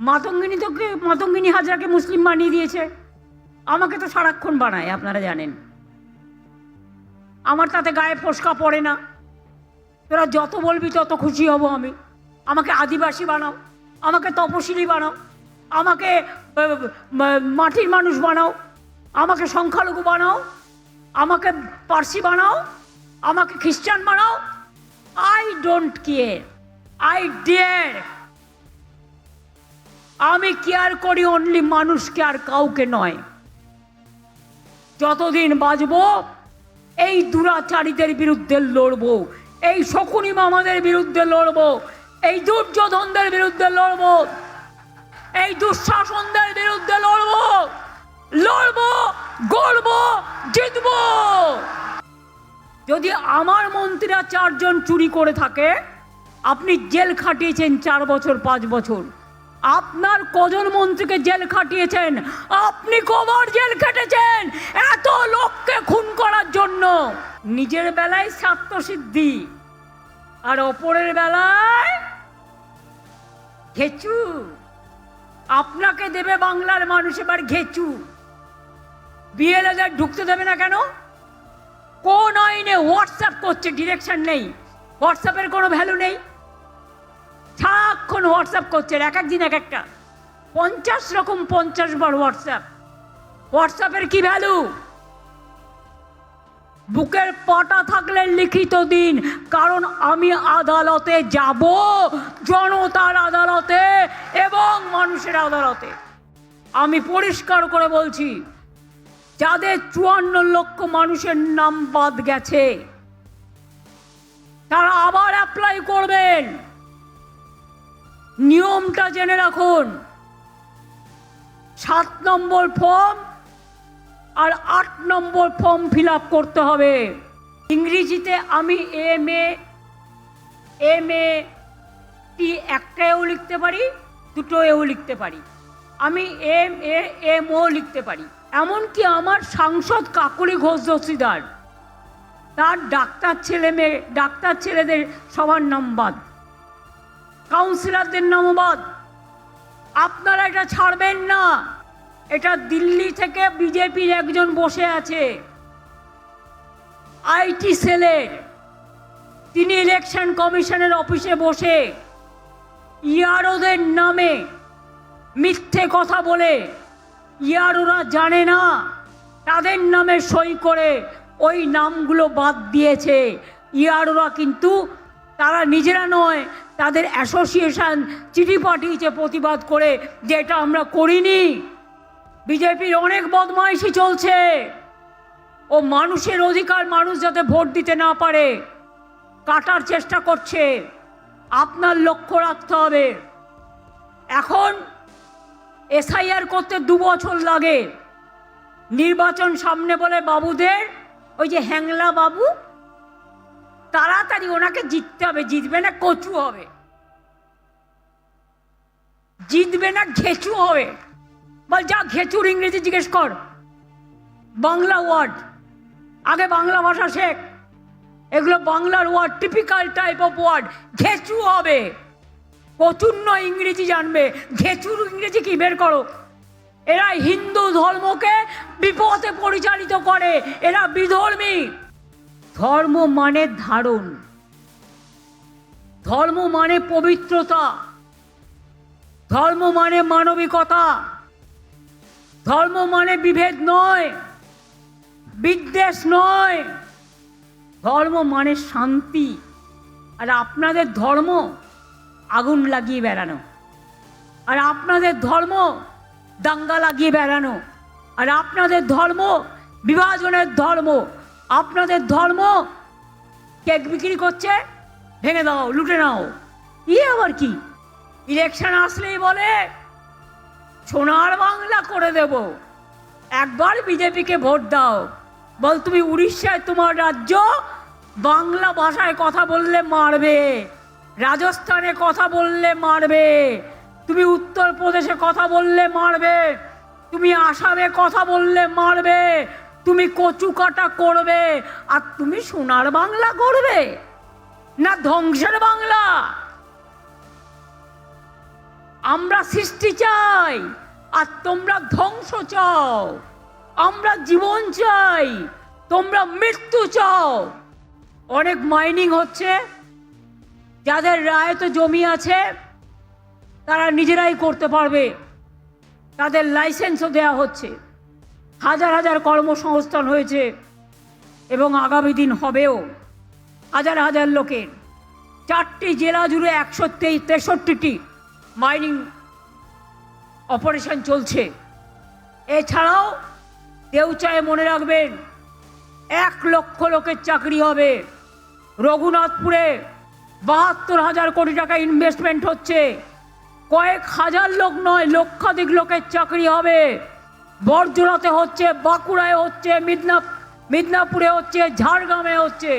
মাতঙ্গিনী তোকে, মাতঙ্গিনী হাজরাকে মুসলিম বানিয়ে দিয়েছে। আমাকে তো সারাক্ষণ বানায়, আপনারা জানেন। আমার তাতে গায়ে ফোসকা পড়ে না। তোরা যত বলবি তত খুশি হব আমি। আমাকে আদিবাসী বানাও, আমাকে তপশিলি বানাও, আমাকে মাটির মানুষ বানাও, আমাকে সংখ্যালঘু বানাও, আমাকে পার্সি বানাও, আমাকে খ্রিস্টান বানাও। I don't care I dare আমি কেয়ার করি অনলি মানুষকে আর কাউকে নয়। যতদিন বাঁচব, এই দুরাচারীদের বিরুদ্ধে লড়বো, এই শকুনি মামাদের বিরুদ্ধে লড়ব, এই দুর্যোধনদের বিরুদ্ধে লড়বো, এই দুঃশাসনদের বিরুদ্ধে লড়ব লড়ব, গড়বো, জিতবো। যদি আমার মন্ত্রীরা চারজন চুরি করে থাকে, আপনি জেল খাটিয়েছেন চার বছর, পাঁচ বছর। আপনার কজন মন্ত্রীকে জেল খাটিয়েছেন? আপনি কবার জেল খেটেছেন? এত লোককে খুন করার জন্য। নিজের বেলায় স্বার্থসিদ্ধি, আর অপরের বেলায় ঘেচু। আপনাকে দেবে বাংলার মানুষ এবার ঘেচু। বিএলএদের ঢুকতে দেবে না কেন? কোন আইনে হোয়াটসঅ্যাপ করছে? ডিরেকশন নেই। হোয়াটসঅ্যাপের কোনো ভ্যালু নেই। সারাক্ষণ হোয়াটসঅ্যাপ করছে এক এক দিন এক একটা পঞ্চাশ রকম পঞ্চাশ বার হোয়াটসঅ্যাপ হোয়াটসঅ্যাপের কি ভ্যালু বুকের পটা থাকলে লিখিত দিন, কারণ আমি আদালতে যাব, জনতার আদালতে এবং মানুষের আদালতে। আমি পরিষ্কার করে বলছি, যাদের চুয়ান্ন লক্ষ মানুষের নাম বাদ গেছে, তারা আবার অ্যাপ্লাই করবেন। নিয়মটা জেনে রাখুন। সাত নম্বর ফর্ম আর আট নম্বর ফর্ম ফিল করতে হবে। ইংরেজিতে আমি এম এ এম এ টি একটা এও লিখতে পারি দুটো এও লিখতে পারি। আমি এম এ এম ও লিখতে পারি। এমনকি আমার সাংসদ কাকলি ঘোষ দস্তিদার, তার ডাক্তার ছেলে মেয়ে, ডাক্তার ছেলেদের সবার নাম বাদ। কাউন্সিলরদের নামবাদ। আপনারা এটা ছাড়বেন না। এটা দিল্লি থেকে বিজেপির একজন বসে আছে। আইটি সেলের তিনি ইলেকশন কমিশনের অফিসে বসে ইয়ারোদের নামে মিথ্যে কথা বলে। ইয়ারোরা জানে না। তাদের নামে সই করে ওই নামগুলো বাদ দিয়েছে। ইয়ারোরা কিন্তু তারা নিজেরা নয় তাদের অ্যাসোসিয়েশন চিঠি পাঠিয়েছে প্রতিবাদ করে যে এটা আমরা করিনি। বিজেপির অনেক বদমাইশি চলছে। ও মানুষের অধিকার মানুষ যাতে ভোট দিতে না পারে, কাটার চেষ্টা করছে। আপনার লক্ষ্য রাখতে হবে। এখন এসআইআর করতে দু বছর লাগে। নির্বাচন সামনে বলে বাবুদের ওই যে হ্যাংলা বাবু তাড়াতাড়ি ওনাকে জিততে হবে, জিতবে না কচু হবে। জিতবে না ঘেচু হবে। বল, যা ঘেচুর ইংরেজি জিজ্ঞেস কর। বাংলা ওয়ার্ড। আগে বাংলা ভাষা শেখ। এগুলো বাংলার word typical type of word ঘেচু হবে। প্রচুর্ণ ইংরেজি জানবে। ঘেচুর ইংরেজি কি? বের করো। এরা হিন্দু ধর্মকে বিপথে পরিচালিত করে। এরা বিধর্মী। ধর্ম মানে ধারণ। ধর্ম মানে পবিত্রতা। ধর্ম মানে মানবিকতা। ধর্ম মানে বিভেদ নয়, বিদ্বেষ নয়। ধর্ম মানে শান্তি। আর আপনাদের ধর্ম আগুন লাগিয়ে বেড়ানো। আর আপনাদের ধর্ম দাঙ্গা লাগিয়ে বেড়ানো। আর আপনাদের ধর্ম বিভাজনের ধর্ম আপনাদের ধর্ম কেক বিক্রি করছে, ভেঙে দাও, লুটে নাও। ইয়ে আবার কি? ইলেকশন আসলেই বলে, সোনার বাংলা করে দেব। একবার বিজেপিকে ভোট দাও। বল, তুমি উড়িষ্যায় তোমার রাজ্য, বাংলা ভাষায় কথা বললে মারবে। রাজস্থানে কথা বললে মারবে। তুমি উত্তরপ্রদেশে কথা বললে মারবে। তুমি আসামে কথা বললে মারবে। তুমি কচু কাটা করবে আর তুমি সোনার বাংলা করবে না ধ্বংসের বাংলা? আমরা সৃষ্টি চাই আর তোমরা ধ্বংস চাও। আমরা জীবন চাই, তোমরা মৃত্যু চাও। অনেক মাইনিং হচ্ছে, যাদের রায় তো জমি আছে, তারা নিজেরাই করতে পারবে। তাদের লাইসেন্সও দেওয়া হচ্ছে। হাজার হাজার কর্মসংস্থান হয়েছে এবং আগামী দিন হবেও হাজার হাজার লোকের। চারটি জেলা জুড়ে একশো তেষট্টিটি মাইনিং অপারেশন চলছে। এছাড়াও দেউচায় মনে রাখবেন, এক লক্ষ লোকের চাকরি হবে। রঘুনাথপুরে বাহাত্তর হাজার কোটি টাকা ইনভেস্টমেন্ট হচ্ছে। কয়েক হাজার লোক নয়, লক্ষাধিক লোকের চাকরি হবে। বর্জরাতে হচ্ছে বাঁকুড়ায় হচ্ছে মিদনা মিদনাপুরে হচ্ছে ঝাড়গ্রামে হচ্ছে।